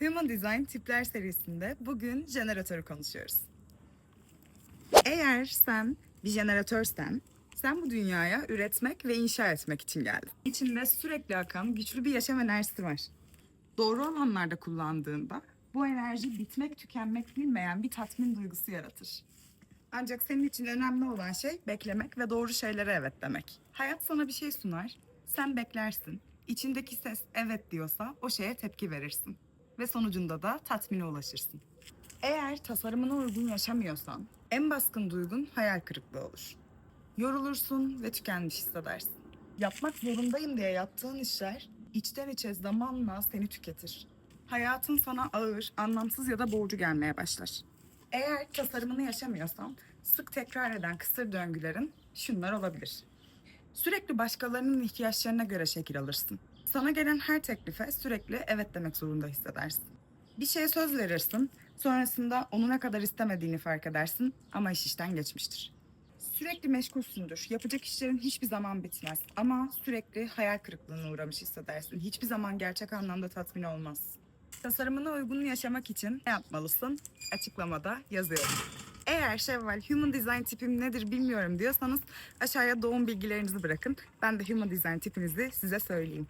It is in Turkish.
Human Design Tipler serisinde bugün jeneratörü konuşuyoruz. Eğer sen bir jeneratörsen, sen bu dünyaya üretmek ve inşa etmek için geldin. İçinde sürekli akan güçlü bir yaşam enerjisi var. Doğru alanlarda kullandığında bu enerji bitmek tükenmek bilmeyen bir tatmin duygusu yaratır. Ancak senin için önemli olan şey beklemek ve doğru şeylere evet demek. Hayat sana bir şey sunar, sen beklersin. İçindeki ses evet diyorsa o şeye tepki verirsin. Ve sonucunda da tatmine ulaşırsın. Eğer tasarımına uygun yaşamıyorsan en baskın duygun hayal kırıklığı olur. Yorulursun ve tükenmiş hissedersin. Yapmak zorundayım diye yaptığın işler içten içe zamanla seni tüketir. Hayatın sana ağır, anlamsız ya da borcu gelmeye başlar. Eğer tasarımını yaşamıyorsan sık tekrar eden kısır döngülerin şunlar olabilir. Sürekli başkalarının ihtiyaçlarına göre şekil alırsın. Sana gelen her teklife sürekli evet demek zorunda hissedersin. Bir şeye söz verirsin, sonrasında onu ne kadar istemediğini fark edersin ama iş işten geçmiştir. Sürekli meşgulsündür. Yapacak işlerin hiçbir zaman bitmez. Ama sürekli hayal kırıklığına uğramış hissedersin. Hiçbir zaman gerçek anlamda tatmin olmaz. Tasarımına uygun yaşamak için ne yapmalısın? Açıklamada yazıyorum. Eğer Şevval Human Design tipim nedir bilmiyorum diyorsanız aşağıya doğum bilgilerinizi bırakın. Ben de Human Design tipinizi size söyleyeyim.